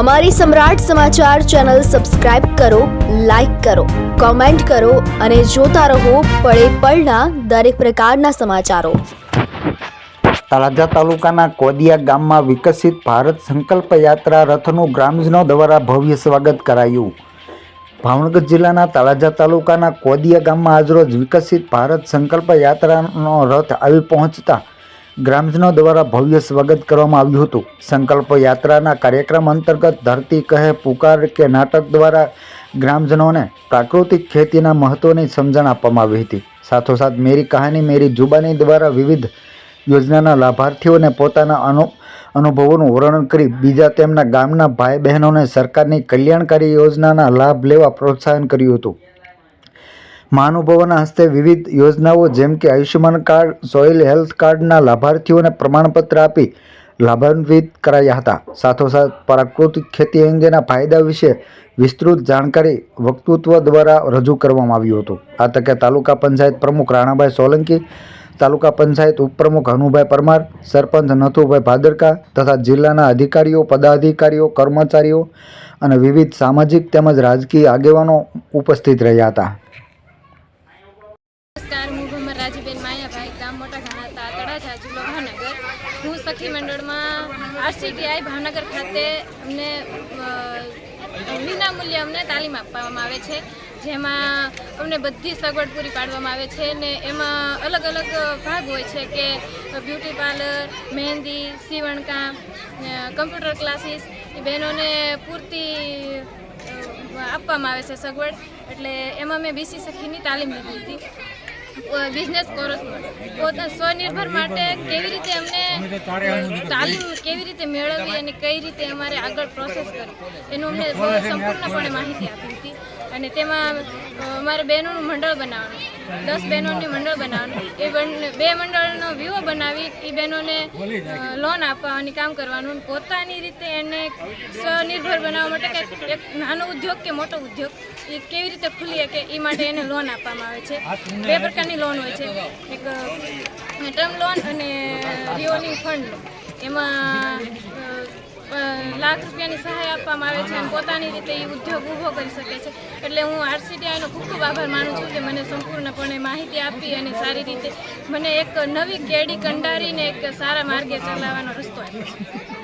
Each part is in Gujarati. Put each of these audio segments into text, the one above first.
અમારી સમ્રાટ સમાચાર ચેનલ સબસ્ક્રાઇબ કરો, લાઇક કરો, કોમેન્ટ કરો અને જોતા રહો પળે પળના દરેક પ્રકારના સમાચારો. તળાજા તાલુકાના કોદિયા ગામમાં વિકસિત ભારત સંકલ્પ યાત્રા રથનું ગ્રામજનો દ્વારા ભવ્ય સ્વાગત કરાયું. ભાવનગર જિલ્લાના તળાજા તાલુકાના કોદિયા ગામમાં આજરોજ વિકસિત ભારત સંકલ્પ યાત્રાનો રથ આવી પહોંચતા ગ્રામજનો દ્વારા ભવ્ય સ્વાગત કરવામાં આવ્યું હતું. સંકલ્પ યાત્રાના કાર્યક્રમ અંતર્ગત ધરતી કહે પુકાર કે નાટક દ્વારા ગ્રામજનોને પ્રાકૃતિક ખેતીના મહત્વની સમજણ આપવામાં આવી હતી. સાથોસાથ મેરી કહાની મેરી જુબાની દ્વારા વિવિધ યોજનાના લાભાર્થીઓને પોતાના અનુ, અનુભવોનું વર્ણન કરી બીજા તેમના ગામના ભાઈ બહેનોને સરકારની કલ્યાણકારી યોજનાના લાભ લેવા પ્રોત્સાહન કર્યું હતું. મહાનુભાવોના હસ્તે વિવિધ યોજનાઓ જેમ કે આયુષ્યમાન કાર્ડ, સોઇલ હેલ્થ કાર્ડના લાભાર્થીઓને પ્રમાણપત્ર આપી લાભાન્વિત કરાયા હતા. સાથોસાથ પ્રાકૃતિક ખેતી અંગેના ફાયદા વિશે વિસ્તૃત જાણકારી વક્તૃત્વ દ્વારા રજૂ કરવામાં આવ્યું હતું. આ તકે તાલુકા પંચાયત પ્રમુખ રાણાભાઈ સોલંકી, તાલુકા પંચાયત ઉપપ્રમુખ હનુભાઈ પરમાર, સરપંચ નથુભાઈ ભાદરકા તથા જિલ્લાના અધિકારીઓ, પદાધિકારીઓ, કર્મચારીઓ અને વિવિધ સામાજિક તેમજ રાજકીય આગેવાનો ઉપસ્થિત રહ્યા હતા. ઘાણા તળાજા ભાવનગર હું સખી મંડળમાં આરસીટીઆઈ ભાવનગર ખાતે અમને વિનામૂલ્યે અમને તાલીમ આપવામાં આવે છે. જેમાં અમને બધી સગવડ પૂરી પાડવામાં આવે છે ને એમાં અલગ અલગ ભાગ હોય છે કે બ્યુટી પાર્લર, મહેંદી, સીવણકામ કમ્પ્યુટર ક્લાસીસ, એ બહેનોને પૂરતી આપવામાં આવે છે સગવડ. એટલે એમાં મેં બીસી સખીની તાલીમ લીધી હતી. બિઝનેસ કોર્સ પોતા સ્વનિર્ભર માટે કેવી રીતે અમને તાલીમ કેવી રીતે મેળવવી અને કઈ રીતે અમારે આગળ પ્રોસેસ કરવી? એનું અમને સંપૂર્ણપણે માહિતી આપી હતી. અને તેમાં અમારે બહેનોનું મંડળ બનાવવાનું. દસ બહેનોની મંડળ બનાવવાનું. એ બે મંડળનો વ્યૂહ બનાવી, એ બહેનોને લોન આપવાની કામ કરવાનું. પોતાની રીતે એને સ્વનિર્ભર બનાવવા માટે કંઈક, એક નાનો ઉદ્યોગ કે મોટો ઉદ્યોગ, એ કેવી રીતે ખુલી શકે એ માટે એને લોન આપવામાં આવે છે. બે પ્રકારની લોન હોય છે. એક ટર્મ લોન અને રિઓલિંગ ફંડ લોન એમાં લાખ રૂપિયાની સહાય આપવામાં આવે છે અને પોતાની રીતે એ ઉદ્યોગ ઊભો કરી શકે છે. એટલે હું આરસીટીઆઈનો ખૂબ ખૂબ આભાર માનું છું કે મને સંપૂર્ણપણે માહિતી આપી અને સારી રીતે મને એક નવી કેડી કંડારીને એક સારા માર્ગે ચલાવવાનો રસ્તો આપ્યો છે.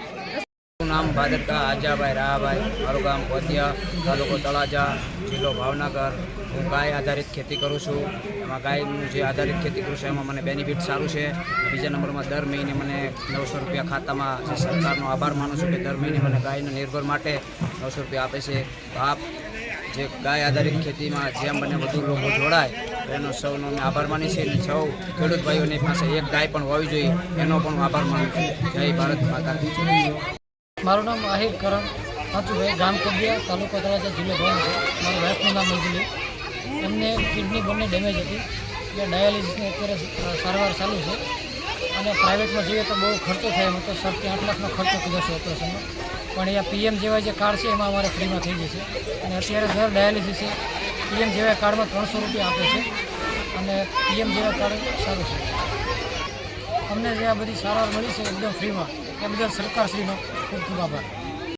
મારું નામ ભાદરકા આજાભાઈ રાહાભાઈ. મારું ગામ પોતિયા તાલુકો તળાજા, જિલ્લો ભાવનગર. હું ગાય આધારિત ખેતી કરું છું. એમાં ગાયનું જે આધારિત ખેતી કરું છું, એમાં મને બેનિફિટ સારું છે. બીજા નંબરમાં દર મહિને મને નવસો રૂપિયા ખાતામાં જે સરકારનો આભાર માનું છું કે દર મહિને મને ગાયના નિર્ભર માટે નવસો રૂપિયા આપે છે. આપ જે ગાય આધારિત ખેતીમાં જેમ બને વધુ લોકો જોડાય, એનો સૌનો અમે આભાર માની છીએ. અને સૌ ખેડૂત ભાઈઓની પાસે એક ગાય પણ હોવી જોઈએ, એનો પણ આભાર માનું છું. જય ભારત માતા. મારું નામ આહિર કરણ પાંચુભાઈ ગામ કબિયા, તાલુકો તળાજા, જિલ્લો ભાવનગર. મારા વાઇફનું નામ અંજલિ એમને કિડની બંને ડેમેજ હતી. એટલે ડાયાલિસિસની અત્યારે સારવાર ચાલુ છે. અને પ્રાઇવેટમાં જઈએ તો બહુ ખર્ચો થાય એમ. તો સાતથી આઠ લાખનો ખર્ચો કીધો છે ઓપરેશનમાં પણ અહીંયા પીએમ જેવા જે કાર્ડ છે, એમાં અમારે ફ્રીમાં થઈ જશે. અને અત્યારે દર ડાયાલિસિસ છે પીએમ જેવા કાર્ડમાં ત્રણસો રૂપિયા આપે છે. અને પીએમ જેવા કાર્ડ સારું છે. અમને જે આ બધી સારવાર મળી છે, એકદમ ફ્રીમાં. એ બદલ સરકારશ્રીનો ખૂબ ખૂબ આભાર